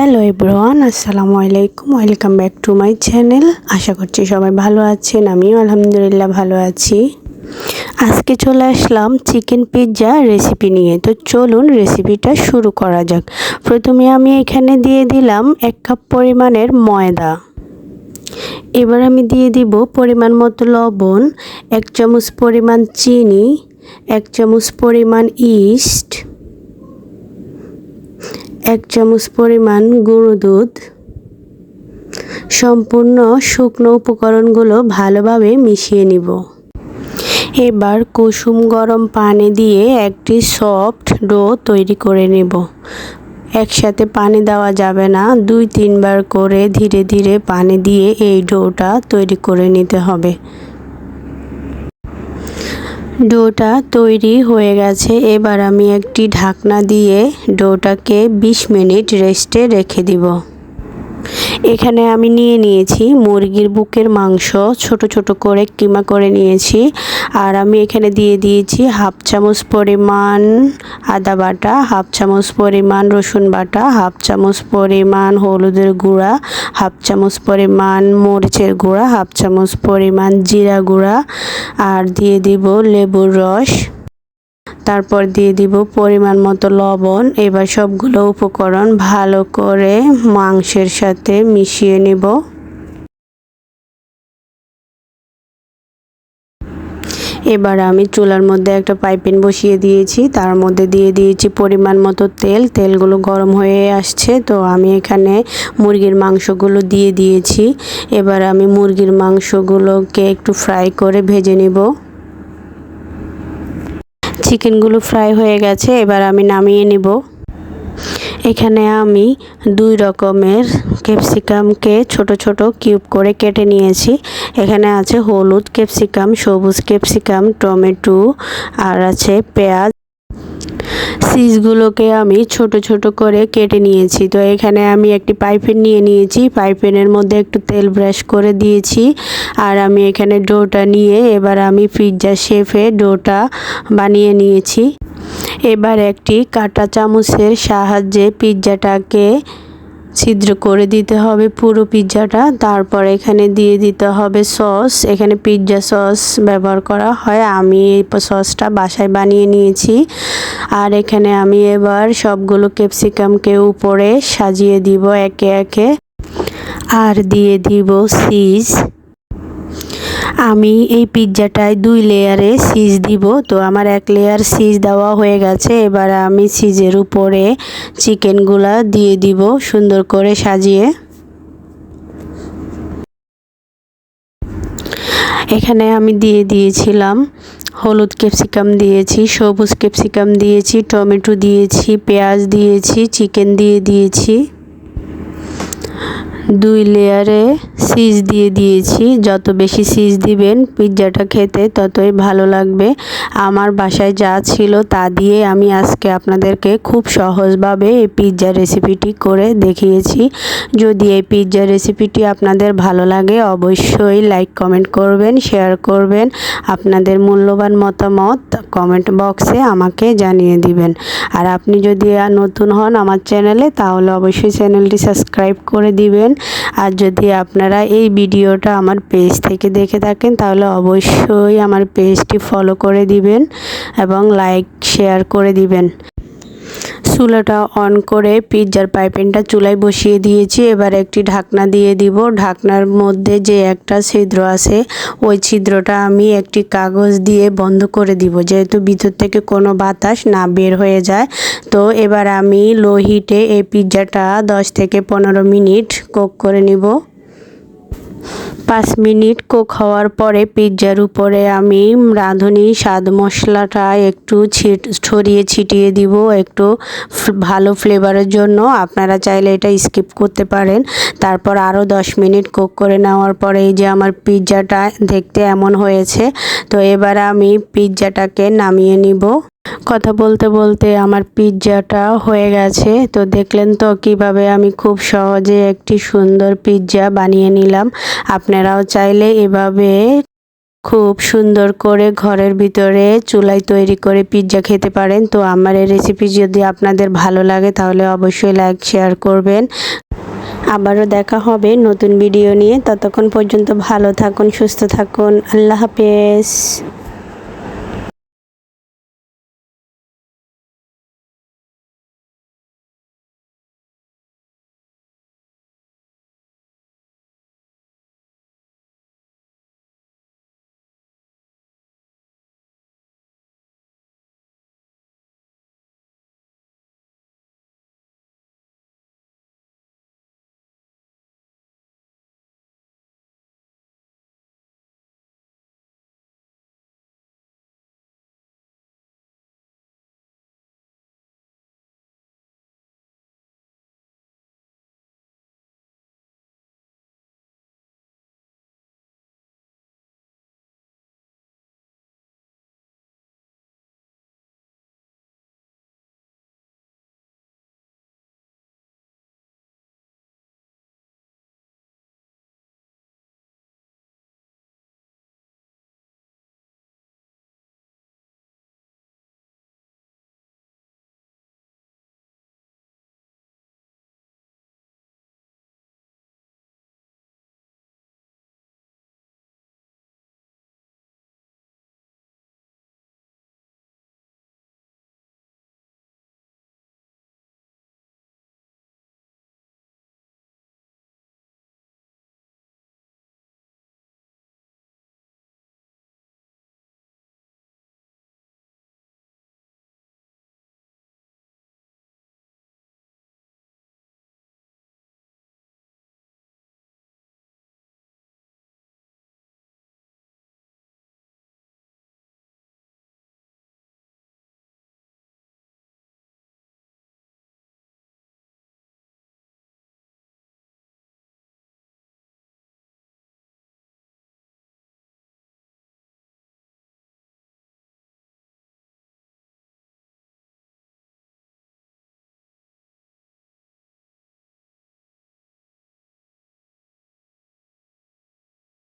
Hello everyone, আসসালামু আলাইকুম, welcome back to my channel. আশা করছি সবাই ভালো আছেন, আমিও আলহামদুলিল্লাহ ভালো আছি। আজকে চলে আসলাম চিকেন পিৎজা রেসিপি নিয়ে। তো চলুন রেসিপিটা শুরু করা যাক। প্রথমে আমি এখানে দিয়ে দিলাম এক কাপ পরিমাণের ময়দা। এবার আমি দিয়ে দিব পরিমাণ মতো লবণ, এক চামচ পরিমাণ চিনি, এক চামচ পরিমাণ ইস্ট এক চামচ পরিমাণ গুঁড়ো দুধ। সম্পূর্ণ শুকনো উপকরণগুলো ভালোভাবে মিশিয়ে নিব। এবার কুসুম গরম পানি দিয়ে একটি সফট ডো তৈরি করে নেব। একসাথে পানি দেওয়া যাবে না, দুই তিনবার করে ধীরে ধীরে পানি দিয়ে এই ডোটা তৈরি করে নিতে হবে। ডোটা তৈরি হয়ে গেছে। এবার আমি একটি ঢাকনা দিয়ে ডোটাকে ২০ মিনিট রেস্টে রেখে দিব। এখানে আমি নিয়ে নিয়েছি মুরগির বুকের মাংস, ছোট ছোট করে কিমা করে নিয়েছি। আর আমি এখানে দিয়ে দিয়েছি হাফ চামচ পরিমাণ আদা বাটা, হাফ চামচ পরিমাণ রসুন বাটা, হাফ চামচ পরিমাণ হলুদের গুঁড়া, হাফ চামচ পরিমাণ মরিচের গুঁড়া, হাফ চামচ পরিমাণ জিরা গুঁড়া। আর দিয়ে দিব লেবুর রস। তারপর দিয়ে দিব পরিমাণ মতো লবণ। এবার সবগুলো উপকরণ ভালো করে মাংসের সাথে মিশিয়ে নেব। এবার আমি চুলার মধ্যে একটা পাইপিন বসিয়ে দিয়েছি। তার মধ্যে দিয়ে দিয়েছি পরিমাণ মতো তেল। তেলগুলো গরম হয়ে আসছে, তো আমি এখানে মুরগির মাংসগুলো দিয়ে দিয়েছি। এবার আমি মুরগির মাংসগুলোকে একটু ফ্রাই করে ভেজে নেব। চিকেনগুলো ফ্রাই হয়ে গেছে, এবার আমি নামিয়ে নিব। এখানে আমি দুই রকমের ক্যাপসিকামকে ছোট ছোট কিউব করে কেটে নিয়েছি। এখানে আছে হলুদ ক্যাপসিকাম, সবুজ ক্যাপসিকাম, টমেটো, আর আছে পেঁয়াজ। সিজগুলোকে আমি ছোট ছোট করে কেটে নিয়েছি। তো এখানে আমি একটি পাইপেন নিয়ে নিয়েছি। পাইপেনের মধ্যে একটু তেল ব্রাশ করে দিয়েছি। আর আমি এখানে ডোটা নিয়ে এবার আমি পিৎজা শেফে ডোটা বানিয়ে নিয়েছি। এবার একটি কাটা চামচের সাহায্যে পিৎজাটাকে ছিদ্র করে দিতে হবে পুরো পিৎজাটা। তারপর এখানে দিয়ে দিতে হবে সস। এখানে পিৎজা সস ব্যবহার করা হয়। আমি এই সসটা বাসায় বানিয়ে নিয়েছি। আর এখানে আমি এবার সবগুলো ক্যাপসিকামকে উপরে সাজিয়ে দিব একে একে। আর দিয়ে দিব সিজ। আমি এই পিৎজাটায় দুই লেয়ারে সিজ দিব। তো আমার এক লেয়ার সিজ দেওয়া হয়ে গেছে। এবার আমি সিজের উপরে চিকেনগুলা দিয়ে দিব সুন্দর করে সাজিয়ে। এখানে আমি দিয়ে দিয়েছিলাম হলুদ ক্যাপসিকাম দিয়েছি, সবুজ ক্যাপসিকাম দিয়েছি, টমেটো দিয়েছি, পেঁয়াজ দিয়েছি চিকেন দিয়ে দিয়েছি। দুই লেয়ারে সিজ দিয়ে দিয়েছি। যত বেশি সিজ দিবেন পিৎজাটা খেতে ততই ভালো লাগবে। আমার বাসায় যা ছিল তা দিয়ে আমি আজকে আপনাদেরকে খুব সহজভাবে এই পিৎজা রেসিপিটি করে দেখিয়েছি। যদি এই পিৎজা রেসিপিটি আপনাদের ভালো লাগে অবশ্যই লাইক, কমেন্ট করবেন, শেয়ার করবেন। আপনাদের মূল্যবান মতামত কমেন্ট বক্সে আমাকে জানিয়ে দিবেন। আর আপনি যদি নতুন হন আমার চ্যানেলে তাহলে অবশ্যই চ্যানেলটি সাবস্ক্রাইব করে দিবেন। আর যদি আপনারা এই ভিডিওটা আমার পেজ থেকে দেখে থাকেন, তাহলে অবশ্যই আমার পেজটি ফলো করে দিবেন এবং লাইক শেয়ার করে দিবেন। চুলাটা অন করে পিৎজার পাইপেনটা চুলায় বসিয়ে দিয়েছি। এবার একটি ঢাকনা দিয়ে দিব। ঢাকনার মধ্যে যে একটা ছিদ্র আছে, ওই ছিদ্রটা আমি একটি কাগজ দিয়ে বন্ধ করে দিব। যেহেতু ভিতর থেকে কোনো বাতাস না বের হয়ে যায়, তো এবার আমি লো হিটে এই পিৎজাটা দশ থেকে পনেরো মিনিট কোক করে নিব। পাঁচ মিনিট কুক হওয়ার পরে পিৎজার উপরে আমি রাঁধুনি স্বাদ মশলাটা একটু ছড়িয়ে ছিটিয়ে দিব একটু ভালো ফ্লেভারের জন্য। আপনারা চাইলে এটা স্কিপ করতে পারেন। তারপর আরও দশ মিনিট কুক করে নেওয়ার পরে এই যে আমার পিৎজাটা দেখতে এমন হয়েছে। তো এবার আমি পিৎজাটাকে নামিয়ে নিব। কথা বলতে বলতে আমার পিৎজাটা হয়ে গেছে। তো দেখলেন তো কীভাবে আমি খুব সহজে একটি সুন্দর পিৎজা বানিয়ে নিলাম। আপনারাও চাইলে এভাবে খুব সুন্দর করে ঘরের ভিতরে চুলায় তৈরি করে পিৎজা খেতে পারেন। তো আমার এই রেসিপি যদি আপনাদের ভালো লাগে তাহলে অবশ্যই লাইক শেয়ার করবেন। আবারও দেখা হবে নতুন ভিডিও নিয়ে। ততক্ষণ পর্যন্ত ভালো থাকুন, সুস্থ থাকুন। আল্লাহ হাফেজ।